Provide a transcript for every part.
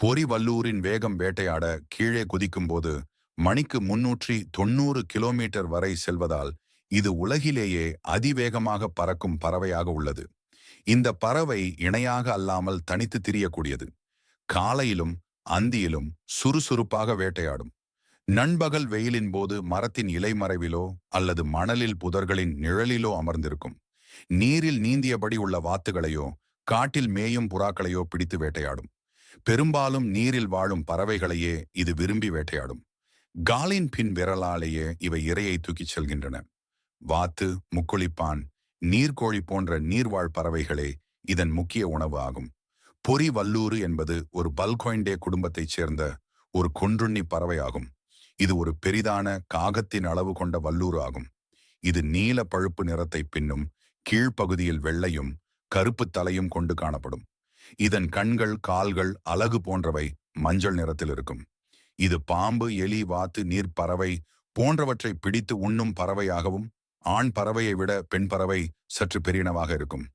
பொறிவல்லூரின் வேகம் வேட்டையாட கீழே குதிக்கும்போது மணிக்கு முன்னூற்றி தொண்ணூறு கிலோமீட்டர் வரை செல்வதால் இது உலகிலேயே அதிவேகமாக பறக்கும் பறவையாக உள்ளது. இந்த பறவை இணையாக அல்லாமல் தனித்து திரியக்கூடியது. காலையிலும் அந்தியிலும் சுறுசுறுப்பாக வேட்டையாடும். நண்பகல் வெயிலின் போது மரத்தின் இலைமறைவிலோ அல்லது மணலில் புதர்களின் நிழலிலோ அமர்ந்திருக்கும். நீரில் நீந்தியபடி உள்ள வாத்துகளையோ காட்டில் மேயும் புறாக்களையோ பிடித்து வேட்டையாடும். பெரும்பாலும் நீரில் வாழும் பறவைகளையே இது விரும்பி வேட்டையாடும். காலின் பின் விரலாலேயே இவை இரையை தூக்கிச் செல்கின்றன. வாத்து முக்குளிப்பான் நீர்க்கோழி போன்ற நீர்வாழ் பறவைகளே இதன் முக்கிய உணவு ஆகும். பொறி வல்லூறு என்பது ஒரு பல்கொயண்டே குடும்பத்தைச் சேர்ந்த ஒரு கொன்றுண்ணி பறவை ஆகும் இது ஒரு பெரிதான காகத்தின் அளவு கொண்ட வல்லூறு ஆகும். இது நீல பழுப்பு நிறத்தை பின்னும் கீழ்ப்பகுதியில் வெள்ளையும் கருப்பு தலையும் கொண்டு காணப்படும். இதன் கண்கள் கால்கள் அலகு போன்றவை மஞ்சள் நிறத்தில் இருக்கும். இது பாம்பு எலி வாத்து நீர் பறவை போன்றவற்றை பிடித்து உண்ணும் பறவையாகவும் ஆண் பறவையை விட பெண் பறவை சற்று பெரியனவாக இருக்கும்.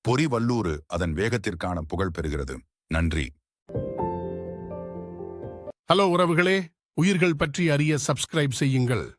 பொறி வல்லூறு அதன் வேகத்திற்கான புகழ் பெறுகிறது. நன்றி. ஹலோ உறவுகளே உயிர்கள் பற்றி அறிய சப்ஸ்கிரைப் செய்யுங்கள்.